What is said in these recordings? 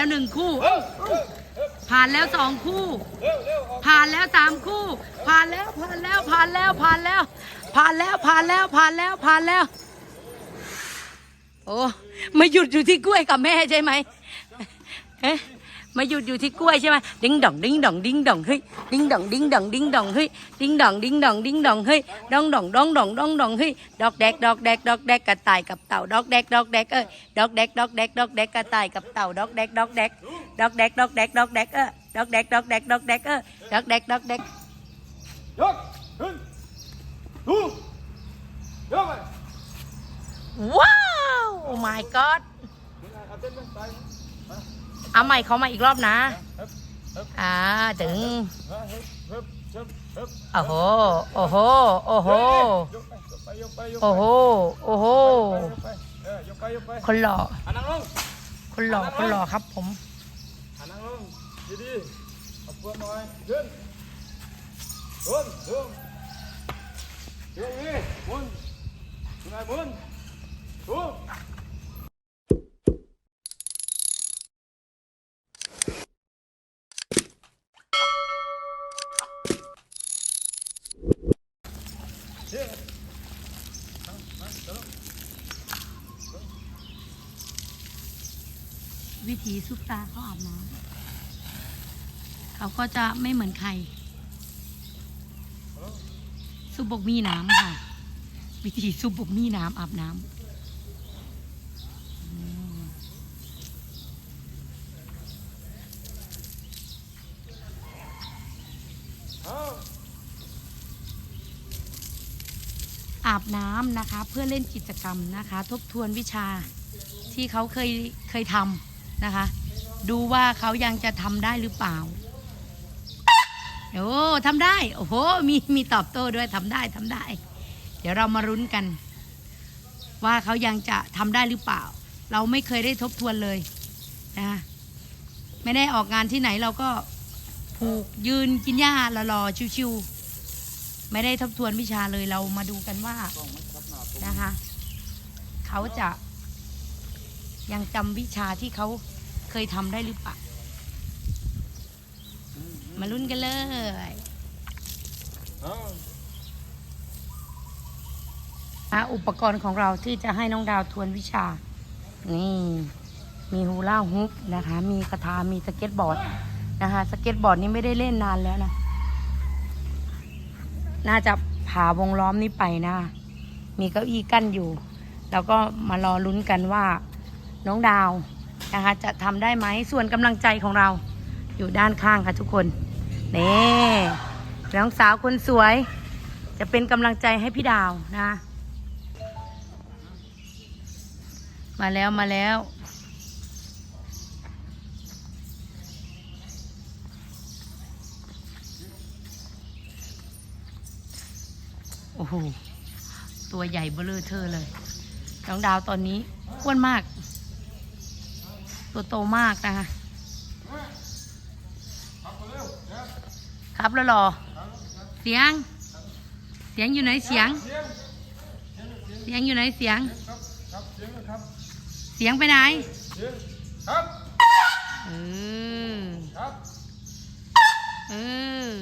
แล้วหนึ่งคู่ ผ่านแล้วสองคู่ ผ่านแล้วสามคู่ ผ่านแล้วผ่านแล้วผ่านแล้วผ่านแล้ว ผ่านแล้วผ่านแล้วผ่านแล้วผ่านแล้ว โอ้มาหยุดอยู่ที่กล้วยกับแม่ใช่ไหมเอ๊ะ มาหยุดอยู่ที่กล้วยใช่ไหมดิ้งดองดิ้งดองดิ้งดองเฮ้ยดิ้งดองดิ้งดองดิ้งดองเฮ้ยดิ้งดองดิ้งดองดิ้งดองเฮ้ยดองดองดองดองดองดองเฮ้ยดอกแดกดอกแดกดอกแดกกระต่ายกับเต่าดอกแดกดอกแดกเออดอกแดกดอกแดกดอกแดกกระต่ายกับเต่าดอกแดกดอกแดกดอกแดกดอกแดกดอกแดกเออดอกแดกดอกแดกดอกแดกเออดอกแดกดอกแดกยกขึ้นดูยกไปว้าวโอ้ my god เอาใหม่เขามาอีกรอบนะ อ่าถึง โอ้โห โอ้โห โอ้โห โอ้โห โอ้โห คนหล่อ คนหล่อ คนหล่อครับผมดีๆเอาเพื่อนหน่อยขึ้นขึ้นขึ้นขึ้นนี่หมุนยังไงหมุนดู วิถีซุปตาเขาอาบน้ำเขาก็จะไม่เหมือนใคร ซุปบกมีน้ำค่ะ วิธีซุปบกมีน้ำอาบน้ำอืมอาบน้ำนะคะเพื่อเล่นกิจกรรมนะคะ ทบทวนวิชาที่เขาเคยเคยทำ นะคะ ดูว่าเขายังจะทำได้หรือเปล่าโอ้ทำได้ โอ้โห มีมีตอบโต้ด้วยทำได้ทำได้ เดี๋ยวเรามารุ้นกัน ว่าเขายังจะทำได้หรือเปล่า เราไม่เคยได้ทบทวนเลยนะคะไม่ได้ออกงานที่ไหนเราก็ผูกยืนกินหญ้าละรอชิวๆไม่ได้ทบทวนวิชาเลยเรามาดูกันว่านะคะ เขาจะ ยังจำวิชาที่เขาเคยทำได้หรือเปล่า มาลุ้นกันเลยอาอุปกรณ์ของเราที่จะให้น้องดาวทวนวิชา นี่ มีฮูล่าฮุปนะคะ มีคาถามีสเก็ตบอร์ดนะคะ สเก็ตบอร์ดนี่ไม่ได้เล่นนานแล้วนะ น่าจะผ่าวงล้อมนี้ไปนะ มีเก้าอี้กั้นอยู่ แล้วก็มารอลุ้นกันว่า น้องดาวนะคะ จะทำได้ไหมส่วนกำลังใจของเราอยู่ด้านข้างค่ะทุกคนนี่น้องสาวคนสวย จะเป็นกำลังใจให้พี่ดาวนะ มาแล้วมาแล้วโอ้โห ตัวใหญ่เบลอเธอเลย น้องดาวตอนนี้อ้วนมาก ตัวโตมากนะคะครับแล้วรอเสียง เสียงอยู่ไหนเสียง เสียงอยู่ไหนเสียง เสียงไปไหนเสียงครับเออครับเออ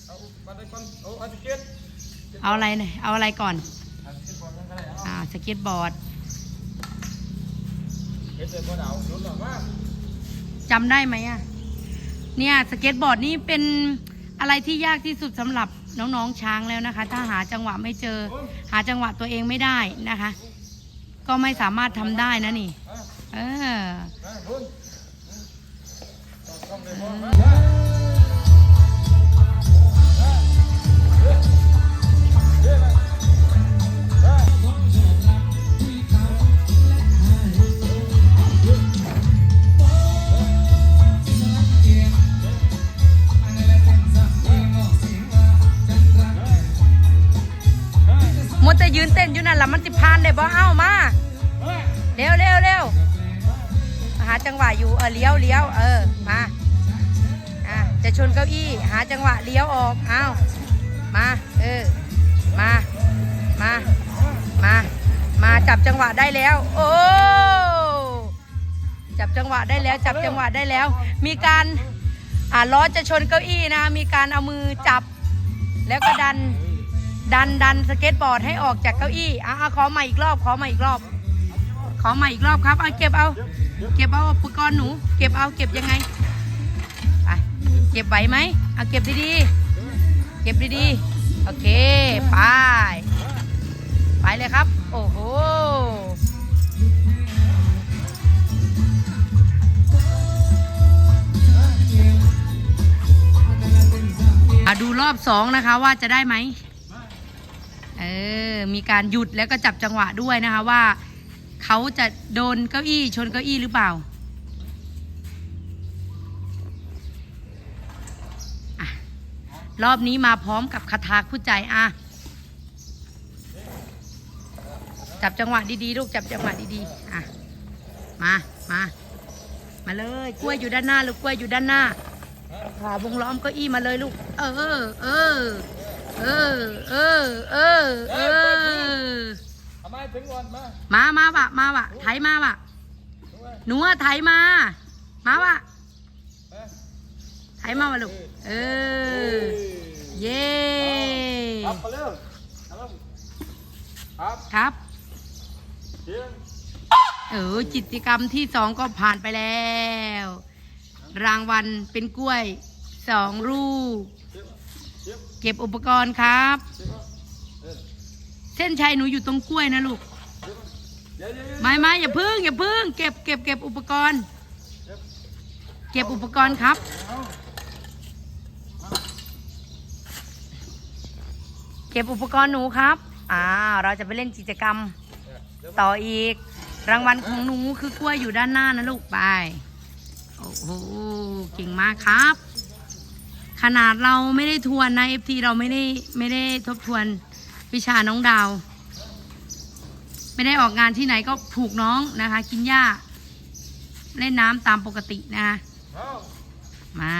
เอ่อเอาอะไรหน่อยเอาอะไรก่อนอ่าอ่าสเก็ตบอร์ด เกตเสร็จพอดาวลุ้นหรอว่าจำได้ไหมอะเนี่ยสเก็ตบอร์ดนี่เป็นอะไรที่ยากที่สุดสำหรับน้องๆช้างแล้วนะคะ ถ้าหาจังหวะไม่เจอ หาจังหวะตัวเองไม่ได้นะคะ ก็ไม่สามารถทำได้นะนี่ เออ ต้องเลยบ นเต้นอยู่นั่นละมันสิพานได้บ่เอ้ามาเร็วเร็วเร็วหาจังหวะอยู่เออเลี้ยวเลี้ยวเออมาอะจะชนเก้าอี้ หาจังหวะเลี้ยวออกเอามาเออมามามามาจับจังหวะได้แล้ว โอ้จับจังหวะได้แล้วจับจังหวะได้แล้ว มีการอ่าล้อจะชนเก้าอี้นะมีการเอามือจับแล้วก็ดัน ดันดันสเก็ตบอร์ดให้ออกจากเก้าอี้อะขอใหม่อีกรอบ ขอใหม่อีกรอบ ขอใหม่อีกรอบครับเอาเก็บเอา เก็บเอาอุปกรณ์หนู เก็บเอาเก็บยังไงไปเก็บไหวไหมเอาเก็บดีๆ เก็บดีๆ โอเคไปไปเลยครับ โอ้โหอะดูรอบสองนะคะว่าจะได้ไหม ออ มีการหยุดแล้วก็จับจังหวะด้วยนะคะว่าเขาจะโดนเก้าอี้ชนเก้าอี้หรือเปล่าอะรอบนี้มาพร้อมกับคาถาคู่ใจอะจับจังหวะดีๆลูกจับจังหวะดีๆอะมามามาเลยกล้วยอยู่ด้านหน้าลูกกล้วยอยู่ด้านหน้าขาวงล้อมเก้าอี้มาเลยลูก เออ เออ เออ เออ เออ เออ ทำไมถึงก่อนมามา มาวะมาวะไถมาวะดูไว้หนูอะไถมา มาวะเอ้ยไถมาวะลูก เออ เย้ครับไปเร็วครับครับครับเทียนเออกิจกรรมที่สองก็ผ่านไปแล้ว รางวัลเป็นกล้วยสองลูกเทียบ เก็บอุปกรณ์ครับ เส้นชัยหนูอยู่ตรงกล้วยนะลูกไม่ไม่อย่าพึ่งอย่าพึ่งเก็บเก็บเก็บอุปกรณ์ เก็บอุปกรณ์ครับเก็บอุปกรณ์หนูครับอ่าเราจะไปเล่นกิจกรรม ต่ออีก รางวัลของหนูคือกล้วยอยู่ด้านหน้านะลูกไปโอ้โหเก่งมากครับ ขนาดเราไม่ได้ทวนนะเอฟทีเราไม่ได้ไม่ได้ทบทวนวิชาน้องดาว ไม่ได้ออกงานที่ไหนก็ผูกน้องนะคะ กินหญ้า เล่นน้ำตามปกตินะคะมา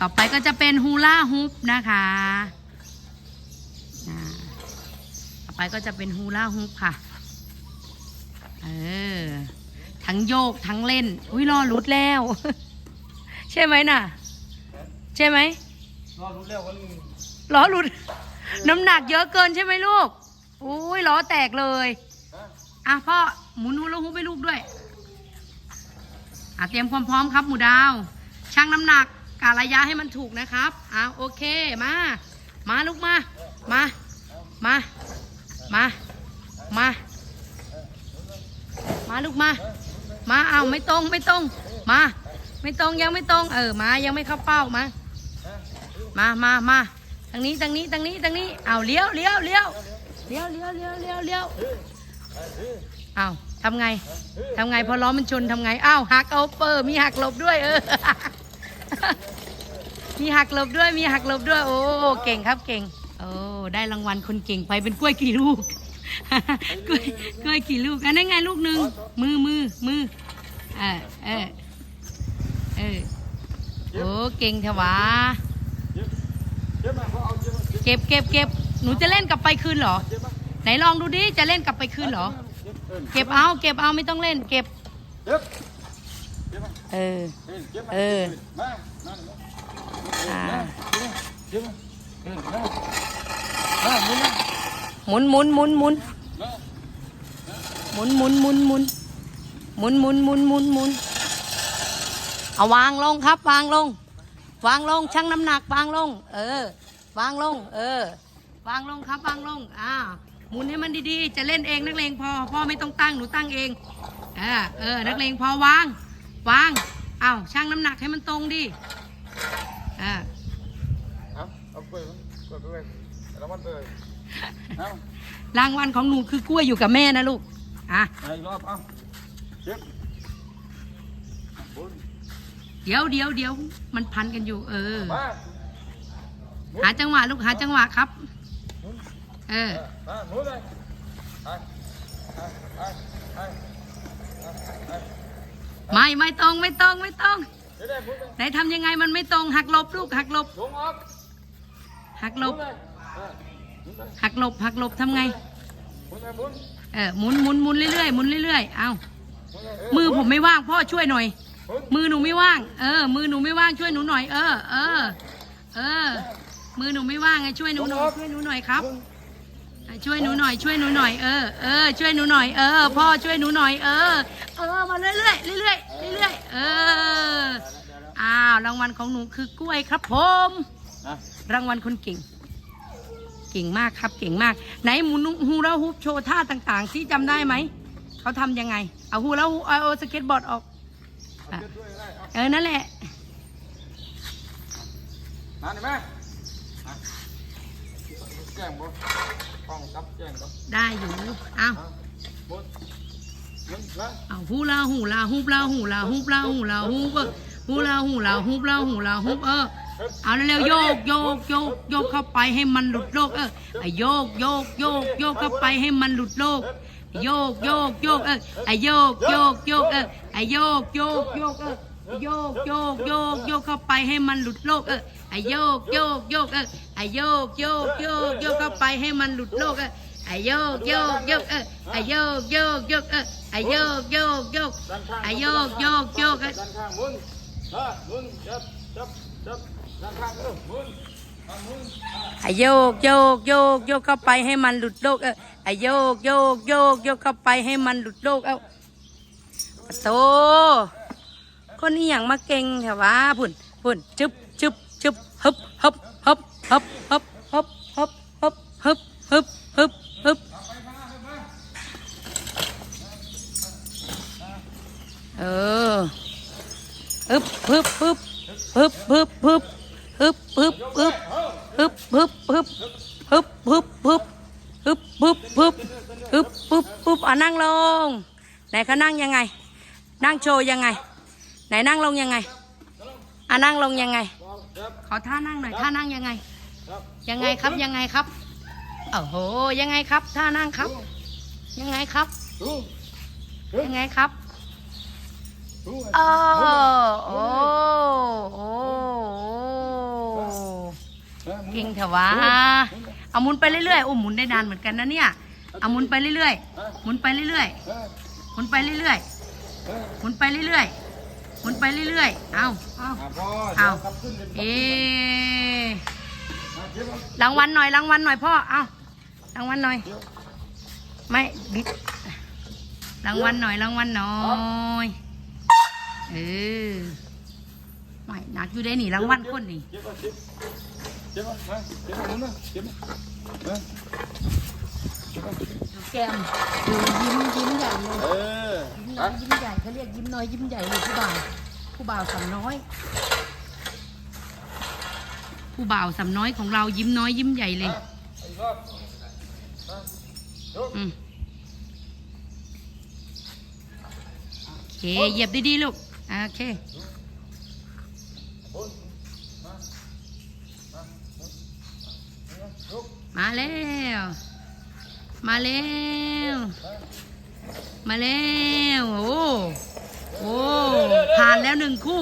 ต่อไปก็จะเป็นฮูล่าฮุปนะคะต่อไปก็จะเป็นฮูล่าฮุปค่ะ เออ ทั้งโยกทั้งเล่น อุ้ยรอรุดแล้ว ใช่ไหมน่ะ ใช่ไหมรอรู้แล้ววันล้อหลุด น้ำหนักเยอะเกินใช่ไหมลูกอุ้ยล้อแตกเลยฮะอะพ่อหมุนฮูลาฮุปให้ลูกด้วยอะเตรียมความพร้อมครับ หมูดาวชั่งน้ำหนักกะระยะให้มันถูกนะครับอะโอเคมา มาลูกมา มา มา มา มา มาลูกมา มาเอาไม่ตรงไม่ตรง มา ไม่ตรงยังไม่ตรง เออมายังไม่เข้าเป้ามา มามามาทางนี้ทางนี้ทางนี้ทางนี้เอาเลี้ยวเลี้ยวเลี้ยวเลี้ยวเลี้ยวเลี้ยวเลี้ยวเลี้ยวเอาทำไงทำไงพอล้อมันชนทำไงอ้าวหักเอาเปอร์มีหักหลบด้วยเออมีหักหลบด้วยมีหักหลบด้วย โอ้เก่งครับเก่งโอ้ได้รางวัลคนเก่งไปเป็นกล้วยกี่ลูกกล้วยกล้วยกี่ลูกอันนั้นไงลูกหนึ่งมือมือมือเออเออเออโอ้เก่งเถอะวะ เก็บเก็บเก็บหนูจะเล่นกลับไปคืนเหรอ ไหนลองดูดิ จะเล่นกลับไปคืนเหรอ เก็บเอา เก็บเอาไม่ต้องเล่น เก็บเทียบเทียบมาเออ เออเทียบมาเออมามามาอ่าเทียบมาเออมามาหมุนมาหมุนหมุนหมุนหมุนมาหมุนหมุนหมุนหมุนหมุนหมุนหมุนหมุนหมุนเอาวางลงครับ วางลง วางลงชั่งน้ำหนักวางลง เออ วางลง เออ วางลงครับวางลงอ่าหมุนให้มันดีๆ จะเล่นเองนักเลงพอพ่อไม่ต้องตั้งหนูตั้งเองเออเออนักเลงพอวาง วางเอาชั่งน้ำหนักให้มันตรงดิอ่าเอาเอากล้วยกล้วยไปไว้แล้วมันเลยเอารางวัลของหนูคือกล้วยอยู่กับแม่นะลูกอะอีกรอบเอาเทียบหมุน เดี๋ยวเดี๋ยวเดี๋ยวมันพันกันอยู่ เออ มาหาจังหวะลูกหาจังหวะครับหมุนเออ มาหมุนเลยไปไปไปไปไปไม่ไม่ตรงไม่ตรงไม่ตรงเดี๋ยวได้หมุนเลยไหนทำยังไงมันไม่ตรงหักหลบลูกหักหลบลงออกหักหลบมุนเลยเออหมุนเลยหักหลบหักหลบทำไง หมุนเลยหมุนเออหมุนหมุนหมุนเรื่อยๆหมุนเรื่อยๆเอาหมุนมือผมไม่ว่างพ่อช่วยหน่อยห มุนมือหนูไม่ว่าง เออ มือหนูไม่ว่างช่วยหนูหน่อย เออ เออ เออ มือหนูไม่ว่างไงช่วยหนูหน่อยช่วยหนูหน่อยครับ ช่วยหนูหน่อย ช่วยหนูหน่อย เออ เออ ช่วยหนูหน่อย เออ พ่อช่วยหนูหน่อย เออ เออ มาเรื่อยเรื่อยๆเรื่อยๆเรื่อยๆเออ อ้าว รางวัลของหนูคือกล้วยครับผมนะรางวัลคนเก่ง เก่งมากครับ เก่งมาก ไหนหมูนุฮูลาฮูปโชว์ท่าต่างๆที่จำได้ไหม เขาทำยังไง เอาฮูลาฮูปเอาเอาสเก็ตบอร์ดออกเอาเก็บด้วยก็ได้เอาเออ นั่นแหละนั่นเห็นไหมอะแจ้งบ่ป้องกับแจ้งบ่ได้อยู่เอาอะหมุนหมุนนะเอาฮูลาฮูลาฮูปลาฮูลาฮูปลาฮูลาฮูปเออฮูลาฮูลาฮูปลาฮูลาฮูปเออ เอาเร็วๆโยกโยกโยกโยกเข้าไปให้มันหลุดโลกเออไอโยกโยกโยกโยกเข้าไปให้มันหลุดโลก โยกโยกโยกเออไอโยกโยกโยกเออไอโยกโยกโยกเออโยกโยกโยกโยกเข้าไปให้มันหลุดโลกเออไอโยกโยกโยกเออไอโยกโยกโยกโยกเข้าไปให้มันหลุดโลกเออไอโยกโยกโยกเออไอโยกโยกโยกเออไอโยกโยกโยกไอโยกโยกโยกเออด้านข้างมุนมุนจับจับจับด้านข้างมุนมุนไอโยกโยกโยกโยกเข้าไปให้มันหลุดโลกเออ ไอโยกโยกโยกโยกเข้าไปให้มันหลุดโลกเอ้าปะโตคนนี้อย่างมาเก่งแถวะพุ่นพุ่นจึบจึบจึบฮึบฮึบฮึบฮึบฮึบ ยังไง ไหนนั่งลงยังไงอะนั่งลงยังไงจับขอท่านั่งหน่อยท่านั่งยังไงจับยังไงครับยังไงครับโอ้โหยังไงครับท่านั่งครับ ยังไงครับดูยังไงครับดูโอ้โอ้โอ้อะหมุนเก่งเถอะวะเอาหมุนไปเรื่อยๆโอ้หมุนได้นานเหมือนกันนะเนี่ยเอาหมุนไปเรื่อยๆหมุนไปเรื่อยๆเออหมุนไปเรื่อยเออๆ หมุนไปเรื่อยๆหมุนไปเรื่อยๆ เอาเอาอะพอเอาดี๋ยวกลับขึ้นเป็นเออะเดี๋ยวก่อนรางวัลหน่อยรางวัลหน่อยพ่อ เอารางวัลหน่อยเดี๋ยวไม่บิดรางวัลหน่อยรางวัลหน่อยเออไม่หนักอยู่ได้หนิรางวัลคนนี่เจ็บป่ะเจ็บเจ็บป่ะมาเจ็บป่ะหมุนมาเจ็บป่ะมาเจ็บป่ะ แก้มดูยิ้มยิ้มใหญ่เลยเออยิ้มไปน้อยยิ้มใหญ่เขาเรียกยิ้มน้อยยิ้มใหญ่เลยผู้บ่าวผู้บ่าวสำน้อย ผู้บ่าวสำน้อยของเรายิ้มน้อยยิ้มใหญ่เลยอะอีกรอบมาดูอืมโอเคเหยียบดีๆลูกอ่าโอเคหมุนมามาหมุนมาลุกมาแล้ว มาแล้ว มาแล้ว โอ้โอ้ผ่านแล้วหนึ่งคู่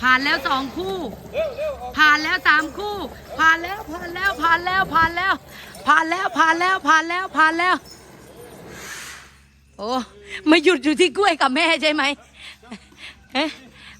ผ่านแล้วสองคู่ ผ่านแล้วสามคู่ ผ่านแล้วผ่านแล้วผ่านแล้วผ่านแล้ว ผ่านแล้วผ่านแล้วผ่านแล้วผ่านแล้ว โอ้มาหยุดอยู่ที่กล้วยกับแม่ใช่ไหมเอ๊ะ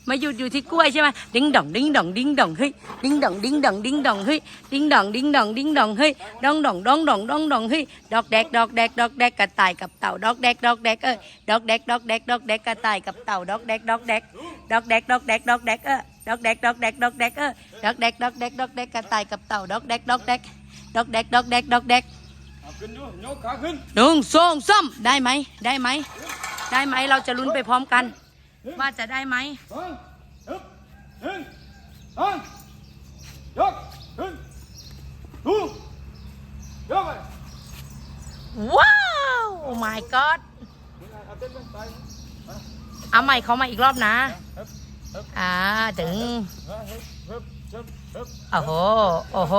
มาหยุดอยู่ที่กล้วยใช่ไหมดิ้งดองดิ้งดองดิ้งดองเฮ้ยดิ้งดองดิ้งดองดิ้งดองเฮ้ยดิ้งดองดิ้งดองดิ้งดองเฮ้ยดองดองดองดองดองดองเฮ้ยดอกแดกดอกแดกดอกแดกกระต่ายกับเต่าดอกแดกดอกแดกเออดอกแดกดอกแดกดอกแดกกระต่ายกับเต่าดอกแดกดอกแดกดอกแดกดอกแดกดอกแดกเออดอกแดกดอกแดกดอกแดกเออดอกแดกดอกแดกดอกแดกกระต่ายกับเต่าดอกแดกดอกแดกดอกแดกดอกแดกดอกแดกเอาขึ้นดูยกขาขึ้นหนึ่งสองสามได้ไหมได้ไหมได้ไหมเราจะลุ้นไปพร้อมกัน ว่าจะได้ไหมสองยกหนึ่งสองยกหนึ่งดูยกไปว้าว my god เอาใหม่เขามาอีกรอบนะ อ่า ถึง โอ้โห โอ้โห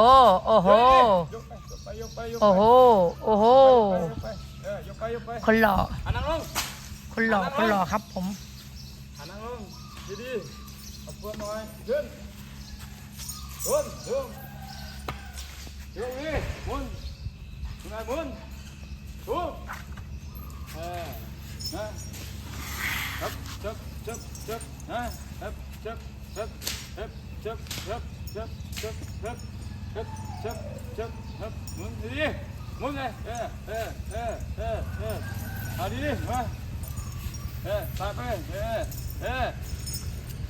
โอ้โห โอ้โห โอ้โห คนหล่อ คนหล่อ คนหล่อครับผม นั่งลงดีๆเอาเพื่อนหน่อยขึ้นขึ้นขึ้นยกนี่หมุนคุณนายหมุนถูกเออนะจับจับจับนะจับจับจับจับจับจับจับจับจับจับจับจับจับมุนดีๆหมุนเลยเออเออเออเออเออเอาดีๆมาเออตามไปเออ เออ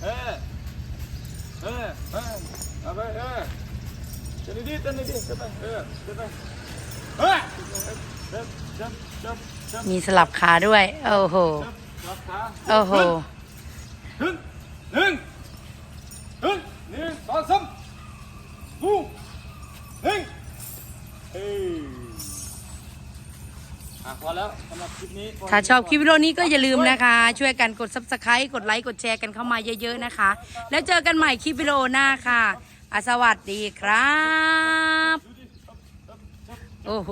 เออ เออ เออเอาไปเออเต้นดีเต้นดีเต้นไปเออเต้นไปเฮ้ยจับจับจับจับมีสลับขาด้วย โอ้โหจับขาโอ้โห หนึ่งหนึ่ง พอแล้วสำหรับคลิปนี้ถ้าชอบคลิปวิดีโอนี้ก็อย่าลืมนะคะ ช่วยกันกด subscribe กดไลค์กดแชร์กันเข้ามาเยอะๆนะคะ แล้วเจอกันใหม่คลิปวิดีโอหน้าค่ะอะสวัสดีครับ โอ้โห